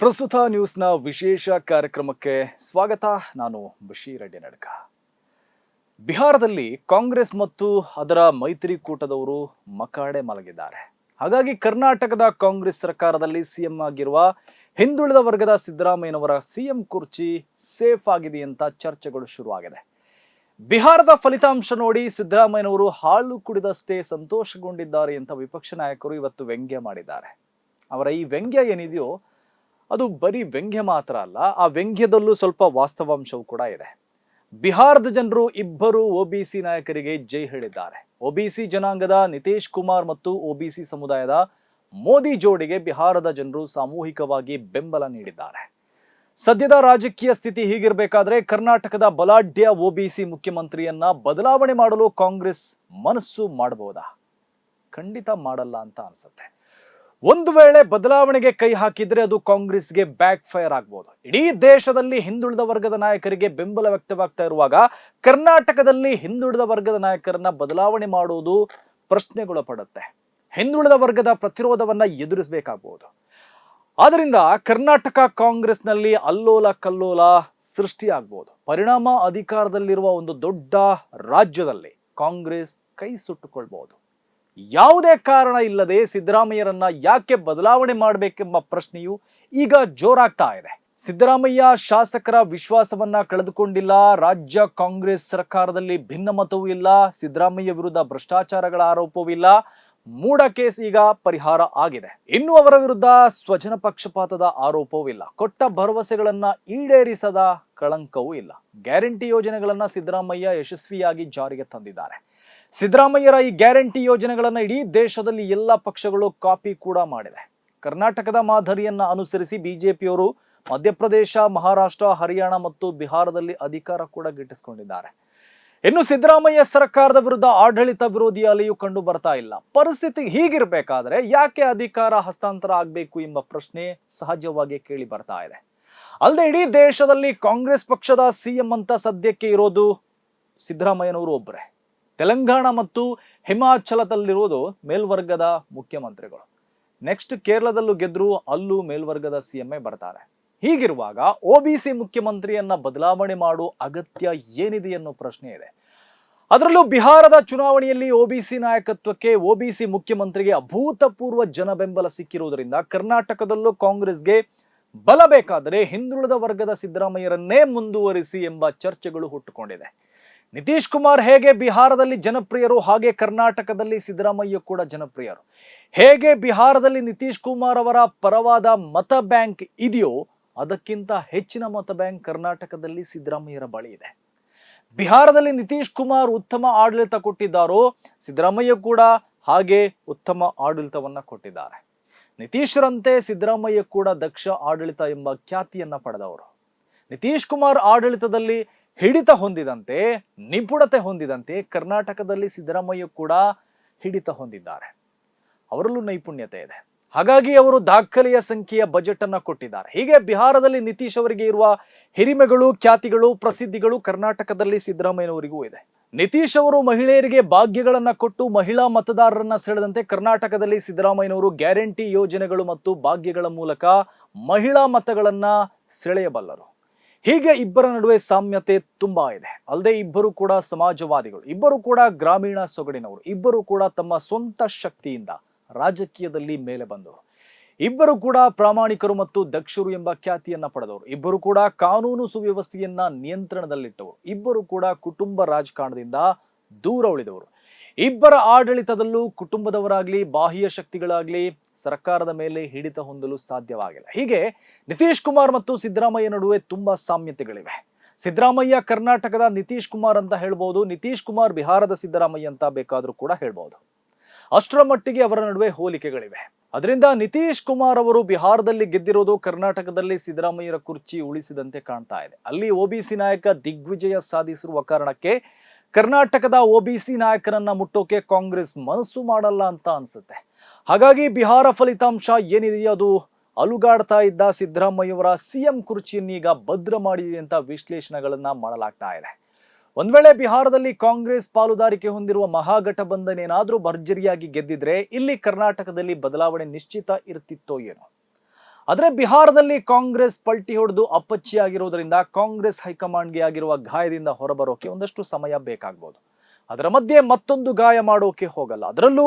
ಪ್ರಸ್ತುತ ನ್ಯೂಸ್ನ ವಿಶೇಷ ಕಾರ್ಯಕ್ರಮಕ್ಕೆ ಸ್ವಾಗತ. ನಾನು ಬಶೀರ್ ಅಡ್ಡಿ ನಡ್ಕ ಬಿಹಾರದಲ್ಲಿ ಕಾಂಗ್ರೆಸ್ ಮತ್ತು ಅದರ ಮೈತ್ರಿಕೂಟದವರು ಮಕಾಡೆ ಮಲಗಿದ್ದಾರೆ. ಹಾಗಾಗಿ ಕರ್ನಾಟಕದ ಕಾಂಗ್ರೆಸ್ ಸರ್ಕಾರದಲ್ಲಿ ಸಿಎಂ ಆಗಿರುವ ಹಿಂದುಳಿದ ವರ್ಗದ ಸಿದ್ದರಾಮಯ್ಯನವರ ಸಿಎಂ ಕುರ್ಚಿ ಸೇಫ್ ಆಗಿದೆ ಅಂತ ಚರ್ಚೆಗಳು ಶುರುವಾಗಿದೆ. ಬಿಹಾರದ ಫಲಿತಾಂಶ ನೋಡಿ ಸಿದ್ದರಾಮಯ್ಯನವರು ಹಾಲು ಕುಡಿದಷ್ಟೇ ಸಂತೋಷಗೊಂಡಿದ್ದಾರೆ ಅಂತ ವಿಪಕ್ಷ ನಾಯಕರು ಇವತ್ತು ವ್ಯಂಗ್ಯ ಮಾಡಿದ್ದಾರೆ. ಅವರ ಈ ವ್ಯಂಗ್ಯ ಏನಿದೆಯೋ ಅದು ಬರೀ ವ್ಯಂಗ್ಯ ಮಾತ್ರ ಅಲ್ಲ, ಆ ವ್ಯಂಗ್ಯದಲ್ಲೂ ಸ್ವಲ್ಪ ವಾಸ್ತವಾಂಶವೂ ಕೂಡ ಇದೆ. ಬಿಹಾರದ ಜನರು ಇಬ್ಬರು ಒಬಿಸಿ ನಾಯಕರಿಗೆ ಜೈ ಹೇಳಿದ್ದಾರೆ. ಒಬಿಸಿ ಜನಾಂಗದ ನಿತೀಶ್ ಕುಮಾರ್ ಮತ್ತು ಒಬಿಸಿ ಸಮುದಾಯದ ಮೋದಿ ಜೋಡಿಗೆ ಬಿಹಾರದ ಜನರು ಸಾಮೂಹಿಕವಾಗಿ ಬೆಂಬಲ ನೀಡಿದ್ದಾರೆ. ಸದ್ಯದ ರಾಜಕೀಯ ಸ್ಥಿತಿ ಹೀಗಿರಬೇಕಾದ್ರೆ ಕರ್ನಾಟಕದ ಬಲಾಢ್ಯ ಒಬಿಸಿ ಮುಖ್ಯಮಂತ್ರಿಯನ್ನ ಬದಲಾವಣೆ ಮಾಡಲು ಕಾಂಗ್ರೆಸ್ ಮನಸ್ಸು ಮಾಡಬಹುದಾ? ಖಂಡಿತ ಮಾಡಲ್ಲ ಅಂತ ಅನ್ಸುತ್ತೆ. ಒಂದು ವೇಳೆ ಬದಲಾವಣೆಗೆ ಕೈ ಹಾಕಿದ್ರೆ ಅದು ಕಾಂಗ್ರೆಸ್ಗೆ ಬ್ಯಾಕ್ ಫೈರ್ ಆಗ್ಬೋದು. ಇಡೀ ದೇಶದಲ್ಲಿ ಹಿಂದುಳಿದ ವರ್ಗದ ನಾಯಕರಿಗೆ ಬೆಂಬಲ ವ್ಯಕ್ತವಾಗ್ತಾ ಇರುವಾಗ ಕರ್ನಾಟಕದಲ್ಲಿ ಹಿಂದುಳಿದ ವರ್ಗದ ನಾಯಕರನ್ನ ಬದಲಾವಣೆ ಮಾಡುವುದು ಪ್ರಶ್ನೆಗೊಳಪಡುತ್ತೆ. ಹಿಂದುಳಿದ ವರ್ಗದ ಪ್ರತಿರೋಧವನ್ನ ಎದುರಿಸಬೇಕಾಗಬಹುದು ಆದ್ದರಿಂದ ಕರ್ನಾಟಕ ಕಾಂಗ್ರೆಸ್ನಲ್ಲಿ ಅಲ್ಲೋಲ ಕಲ್ಲೋಲ ಸೃಷ್ಟಿಯಾಗಬಹುದು ಪರಿಣಾಮ ಅಧಿಕಾರದಲ್ಲಿರುವ ಒಂದು ದೊಡ್ಡ ರಾಜ್ಯದಲ್ಲಿ ಕಾಂಗ್ರೆಸ್ ಕೈ ಸುಟ್ಟುಕೊಳ್ಬಹುದು ಯಾವುದೇ ಕಾರಣ ಇಲ್ಲದೆ ಸಿದ್ದರಾಮಯ್ಯರನ್ನ ಯಾಕೆ ಬದಲಾವಣೆ ಮಾಡಬೇಕೆಂಬ ಪ್ರಶ್ನೆಯು ಈಗ ಜೋರಾಗ್ತಾ ಇದೆ. ಸಿದ್ದರಾಮಯ್ಯ ಶಾಸಕರ ವಿಶ್ವಾಸವನ್ನ ಕಳೆದುಕೊಂಡಿಲ್ಲ, ರಾಜ್ಯ ಕಾಂಗ್ರೆಸ್ ಸರ್ಕಾರದಲ್ಲಿ ಭಿನ್ನಮತವೂ ಇಲ್ಲ, ಸಿದ್ದರಾಮಯ್ಯ ವಿರುದ್ಧ ಭ್ರಷ್ಟಾಚಾರಗಳ ಆರೋಪವೂ ಇಲ್ಲ. ಮೂಡ ಕೇಸ್ ಈಗ ಪರಿಹಾರ ಆಗಿದೆ. ಇನ್ನು ಅವರ ವಿರುದ್ಧ ಸ್ವಜನ ಪಕ್ಷಪಾತದ ಆರೋಪವೂ ಇಲ್ಲ. ಕೊಟ್ಟ ಭರವಸೆಗಳನ್ನ ಈಡೇರಿಸದ ಕಳಂಕವೂ ಇಲ್ಲ. ಗ್ಯಾರಂಟಿ ಯೋಜನೆಗಳನ್ನ ಸಿದ್ದರಾಮಯ್ಯ ಯಶಸ್ವಿಯಾಗಿ ಜಾರಿಗೆ ತಂದಿದ್ದಾರೆ. ಸಿದ್ದರಾಮಯ್ಯರ ಈ ಗ್ಯಾರಂಟಿ ಯೋಜನೆಗಳನ್ನು ಇಡೀ ದೇಶದಲ್ಲಿ ಎಲ್ಲ ಪಕ್ಷಗಳು ಕಾಪಿ ಕೂಡ ಮಾಡಿದೆ. ಕರ್ನಾಟಕದ ಮಾದರಿಯನ್ನ ಅನುಸರಿಸಿ ಬಿಜೆಪಿಯವರು ಮಧ್ಯಪ್ರದೇಶ, ಮಹಾರಾಷ್ಟ್ರ, ಹರಿಯಾಣ ಮತ್ತು ಬಿಹಾರದಲ್ಲಿ ಅಧಿಕಾರ ಕೂಡ ಗಿಟ್ಟಿಸಿಕೊಂಡಿದ್ದಾರೆ. ಇನ್ನು ಸಿದ್ದರಾಮಯ್ಯ ಸರ್ಕಾರದ ವಿರುದ್ಧ ಆಡಳಿತ ವಿರೋಧಿ ಅಲೆಯು ಕಂಡು ಬರ್ತಾ ಇಲ್ಲ. ಪರಿಸ್ಥಿತಿ ಹೀಗಿರಬೇಕಾದ್ರೆ ಯಾಕೆ ಅಧಿಕಾರ ಹಸ್ತಾಂತರ ಆಗಬೇಕು ಎಂಬ ಪ್ರಶ್ನೆ ಸಹಜವಾಗಿ ಕೇಳಿ ಬರ್ತಾ ಇದೆ. ಅಲ್ಲದೆ ಇಡೀ ದೇಶದಲ್ಲಿ ಕಾಂಗ್ರೆಸ್ ಪಕ್ಷದ ಸಿಎಂ ಅಂತ ಸದ್ಯಕ್ಕೆ ಇರೋದು ಸಿದ್ದರಾಮಯ್ಯನವರು ಒಬ್ಬರೇ ತೆಲಂಗಾಣ ಮತ್ತು ಹಿಮಾಚಲದಲ್ಲಿರುವುದು ಮೇಲ್ವರ್ಗದ ಮುಖ್ಯಮಂತ್ರಿಗಳು. ನೆಕ್ಸ್ಟ್ ಕೇರಳದಲ್ಲೂ ಗೆದ್ರು ಅಲ್ಲೂ ಮೇಲ್ವರ್ಗದ ಸಿಎಂಎ ಬರ್ತಾರೆ. ಹೀಗಿರುವಾಗ ಒಬಿಸಿ ಮುಖ್ಯಮಂತ್ರಿಯನ್ನ ಬದಲಾವಣೆ ಮಾಡುವ ಅಗತ್ಯ ಏನಿದೆ ಅನ್ನೋ ಪ್ರಶ್ನೆ ಇದೆ. ಅದರಲ್ಲೂ ಬಿಹಾರದ ಚುನಾವಣೆಯಲ್ಲಿ ಒಬಿಸಿ ನಾಯಕತ್ವಕ್ಕೆ ಒಬಿಸಿ ಮುಖ್ಯಮಂತ್ರಿಗೆ ಅಭೂತಪೂರ್ವ ಜನಬೆಂಬಲ ಸಿಕ್ಕಿರುವುದರಿಂದ ಕರ್ನಾಟಕದಲ್ಲೂ ಕಾಂಗ್ರೆಸ್ಗೆ ಬಲ ಬೇಕಾದರೆ ಹಿಂದುಳಿದ ವರ್ಗದ ಸಿದ್ದರಾಮಯ್ಯರನ್ನೇ ಮುಂದುವರಿಸಿ ಎಂಬ ಚರ್ಚೆಗಳು ಹುಟ್ಟುಕೊಂಡಿದೆ. ನಿತೀಶ್ ಕುಮಾರ್ ಹೇಗೆ ಬಿಹಾರದಲ್ಲಿ ಜನಪ್ರಿಯರು, ಹಾಗೆ ಕರ್ನಾಟಕದಲ್ಲಿ ಸಿದ್ದರಾಮಯ್ಯ ಕೂಡ ಜನಪ್ರಿಯರು. ಹೇಗೆ ಬಿಹಾರದಲ್ಲಿ ನಿತೀಶ್ ಕುಮಾರ್ ಅವರ ಪರವಾದ ಮತ ಬ್ಯಾಂಕ್ ಇದೆಯೋ, ಅದಕ್ಕಿಂತ ಹೆಚ್ಚಿನ ಮತ ಬ್ಯಾಂಕ್ ಕರ್ನಾಟಕದಲ್ಲಿ ಸಿದ್ದರಾಮಯ್ಯರ ಬಳಿ ಇದೆ. ಬಿಹಾರದಲ್ಲಿ ನಿತೀಶ್ ಕುಮಾರ್ ಉತ್ತಮ ಆಡಳಿತ ಕೊಟ್ಟಿದ್ದಾರೋ, ಸಿದ್ದರಾಮಯ್ಯ ಕೂಡ ಹಾಗೆ ಉತ್ತಮ ಆಡಳಿತವನ್ನ ಕೊಟ್ಟಿದ್ದಾರೆ. ನಿತೀಶ್ರಂತೆ ಸಿದ್ದರಾಮಯ್ಯ ಕೂಡ ದಕ್ಷ ಆಡಳಿತ ಎಂಬ ಖ್ಯಾತಿಯನ್ನ ಪಡೆದವರು. ನಿತೀಶ್ ಕುಮಾರ್ ಆಡಳಿತದಲ್ಲಿ ಹಿಡಿತ ಹೊಂದಿದಂತೆ, ನಿಪುಣತೆ ಹೊಂದಿದಂತೆ ಕರ್ನಾಟಕದಲ್ಲಿ ಸಿದ್ದರಾಮಯ್ಯ ಕೂಡ ಹಿಡಿತ ಹೊಂದಿದ್ದಾರೆ. ಅವರಲ್ಲೂ ನೈಪುಣ್ಯತೆ ಇದೆ. ಹಾಗಾಗಿ ಅವರು ದಾಖಲೆಯ ಸಂಖ್ಯೆಯ ಬಜೆಟ್ ಅನ್ನ ಕೊಟ್ಟಿದ್ದಾರೆ. ಹೀಗೆ ಬಿಹಾರದಲ್ಲಿ ನಿತೀಶ್ ಅವರಿಗೆ ಇರುವ ಹಿರಿಮೆಗಳು, ಖ್ಯಾತಿಗಳು, ಪ್ರಸಿದ್ಧಿಗಳು ಕರ್ನಾಟಕದಲ್ಲಿ ಸಿದ್ದರಾಮಯ್ಯನವರಿಗೂ ಇದೆ. ನಿತೀಶ್ ಅವರು ಮಹಿಳೆಯರಿಗೆ ಭಾಗ್ಯಗಳನ್ನ ಕೊಟ್ಟು ಮಹಿಳಾ ಮತದಾರರನ್ನ ಸೆಳೆದಂತೆ ಕರ್ನಾಟಕದಲ್ಲಿ ಸಿದ್ದರಾಮಯ್ಯನವರು ಗ್ಯಾರಂಟಿ ಯೋಜನೆಗಳು ಮತ್ತು ಭಾಗ್ಯಗಳ ಮೂಲಕ ಮಹಿಳಾ ಮತಗಳನ್ನ ಸೆಳೆಯಬಲ್ಲರು. ಹೀಗೆ ಇಬ್ಬರ ನಡುವೆ ಸಾಮ್ಯತೆ ತುಂಬಾ ಇದೆ. ಅಲ್ಲದೆ ಇಬ್ಬರು ಕೂಡ ಸಮಾಜವಾದಿಗಳು, ಇಬ್ಬರು ಕೂಡ ಗ್ರಾಮೀಣ ಸೊಗಡಿನವರು, ಇಬ್ಬರು ಕೂಡ ತಮ್ಮ ಸ್ವಂತ ಶಕ್ತಿಯಿಂದ ರಾಜಕೀಯದಲ್ಲಿ ಮೇಲೆ ಬಂದವರು. ಇಬ್ಬರು ಕೂಡ ಪ್ರಾಮಾಣಿಕರು ಮತ್ತು ದಕ್ಷರು ಎಂಬ ಖ್ಯಾತಿಯನ್ನ ಪಡೆದವರು. ಇಬ್ಬರು ಕೂಡ ಕಾನೂನು ಸುವ್ಯವಸ್ಥೆಯನ್ನ ನಿಯಂತ್ರಣದಲ್ಲಿಟ್ಟವರು. ಇಬ್ಬರು ಕೂಡ ಕುಟುಂಬ ರಾಜಕಾರಣದಿಂದ ದೂರ ಉಳಿದವರು. ಇಬ್ಬರ ಆಡಳಿತದಲ್ಲೂ ಕುಟುಂಬದವರಾಗ್ಲಿ, ಬಾಹ್ಯ ಶಕ್ತಿಗಳಾಗ್ಲಿ ಸರ್ಕಾರದ ಮೇಲೆ ಹಿಡಿತ ಹೊಂದಲು ಸಾಧ್ಯವಾಗಿಲ್ಲ. ಹೀಗೆ ನಿತೀಶ್ ಕುಮಾರ್ ಮತ್ತು ಸಿದ್ದರಾಮಯ್ಯ ನಡುವೆ ತುಂಬಾ ಸಾಮ್ಯತೆಗಳಿವೆ. ಸಿದ್ದರಾಮಯ್ಯ ಕರ್ನಾಟಕದ ನಿತೀಶ್ ಕುಮಾರ್ ಅಂತ ಹೇಳ್ಬೋದು, ನಿತೀಶ್ ಕುಮಾರ್ ಬಿಹಾರದ ಸಿದ್ದರಾಮಯ್ಯ ಅಂತ ಬೇಕಾದರೂ ಕೂಡ ಹೇಳ್ಬೋದು. ಅಷ್ಟರ ಮಟ್ಟಿಗೆ ಅವರ ನಡುವೆ ಹೋಲಿಕೆಗಳಿವೆ. ಅದರಿಂದ ನಿತೀಶ್ ಕುಮಾರ್ ಅವರು ಬಿಹಾರದಲ್ಲಿ ಗೆದ್ದಿರೋದು ಕರ್ನಾಟಕದಲ್ಲಿ ಸಿದ್ದರಾಮಯ್ಯರ ಕುರ್ಚಿ ಉಳಿಸಿದಂತೆ ಕಾಣ್ತಾ ಇದೆ. ಅಲ್ಲಿ ಒಬಿಸಿ ನಾಯಕ ದಿಗ್ವಿಜಯ ಸಾಧಿಸಿರುವ ಕಾರಣಕ್ಕೆ ಕರ್ನಾಟಕದ ಒಬಿಸಿ ನಾಯಕರನ್ನ ಮುಟ್ಟೋಕೆ ಕಾಂಗ್ರೆಸ್ ಮನಸ್ಸು ಮಾಡಲ್ಲ ಅಂತ ಅನ್ಸುತ್ತೆ. ಹಾಗಾಗಿ ಬಿಹಾರ ಫಲಿತಾಂಶ ಏನಿದೆಯೋ ಅದು ಅಲುಗಾಡ್ತಾ ಇದ್ದ ಸಿದ್ದರಾಮಯ್ಯವರ ಸಿಎಂ ಕುರ್ಚಿಯನ್ನೀಗ ಭದ್ರ ಮಾಡಿದೆ ಅಂತ ವಿಶ್ಲೇಷಣೆಗಳನ್ನ ಮಾಡಲಾಗ್ತಾ ಇದೆ. ಒಂದ್ ವೇಳೆ ಬಿಹಾರದಲ್ಲಿ ಕಾಂಗ್ರೆಸ್ ಪಾಲುದಾರಿಕೆ ಹೊಂದಿರುವ ಮಹಾಗಠಬಂಧನ್ ಏನಾದ್ರೂ ಭರ್ಜರಿಯಾಗಿ ಗೆದ್ದಿದ್ರೆ ಇಲ್ಲಿ ಕರ್ನಾಟಕದಲ್ಲಿ ಬದಲಾವಣೆ ನಿಶ್ಚಿತ ಇರ್ತಿತ್ತೋ ಏನೋ. ಆದರೆ ಬಿಹಾರದಲ್ಲಿ ಕಾಂಗ್ರೆಸ್ ಪಲ್ಟಿ ಹೊಡೆದು ಅಪ್ಪಚ್ಚಿ ಅಪ್ಪಚ್ಚಿಯಾಗಿರುವುದರಿಂದ ಕಾಂಗ್ರೆಸ್ ಹೈಕಮಾಂಡ್ಗೆ ಆಗಿರುವ ಗಾಯದಿಂದ ಹೊರಬರೋಕೆ ಒಂದಷ್ಟು ಸಮಯ ಬೇಕಾಗ್ಬೋದು. ಅದರ ಮಧ್ಯೆ ಮತ್ತೊಂದು ಗಾಯ ಮಾಡೋಕೆ ಹೋಗಲ್ಲ. ಅದರಲ್ಲೂ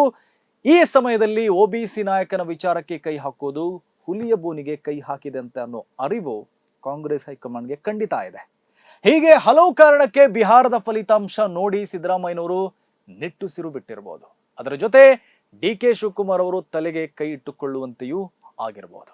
ಈ ಸಮಯದಲ್ಲಿ ಒಬಿಸಿ ನಾಯಕನ ವಿಚಾರಕ್ಕೆ ಕೈ ಹಾಕೋದು ಹುಲಿಯ ಬೋನಿಗೆ ಕೈ ಹಾಕಿದೆ ಅಂತ ಅನ್ನೋ ಅರಿವು ಕಾಂಗ್ರೆಸ್ ಹೈಕಮಾಂಡ್ಗೆ ಖಂಡಿತ ಇದೆ. ಹೀಗೆ ಹಲವು ಕಾರಣಕ್ಕೆ ಬಿಹಾರದ ಫಲಿತಾಂಶ ನೋಡಿ ಸಿದ್ದರಾಮಯ್ಯನವರು ನಿಟ್ಟುಸಿರು ಬಿಟ್ಟಿರಬಹುದು ಅದರ ಜೊತೆ ಡಿ ಕೆ ಶಿವಕುಮಾರ್ ಅವರು ತಲೆಗೆ ಕೈ ಇಟ್ಟುಕೊಳ್ಳುವಂತೆಯೂ ಆಗಿರಬಹುದು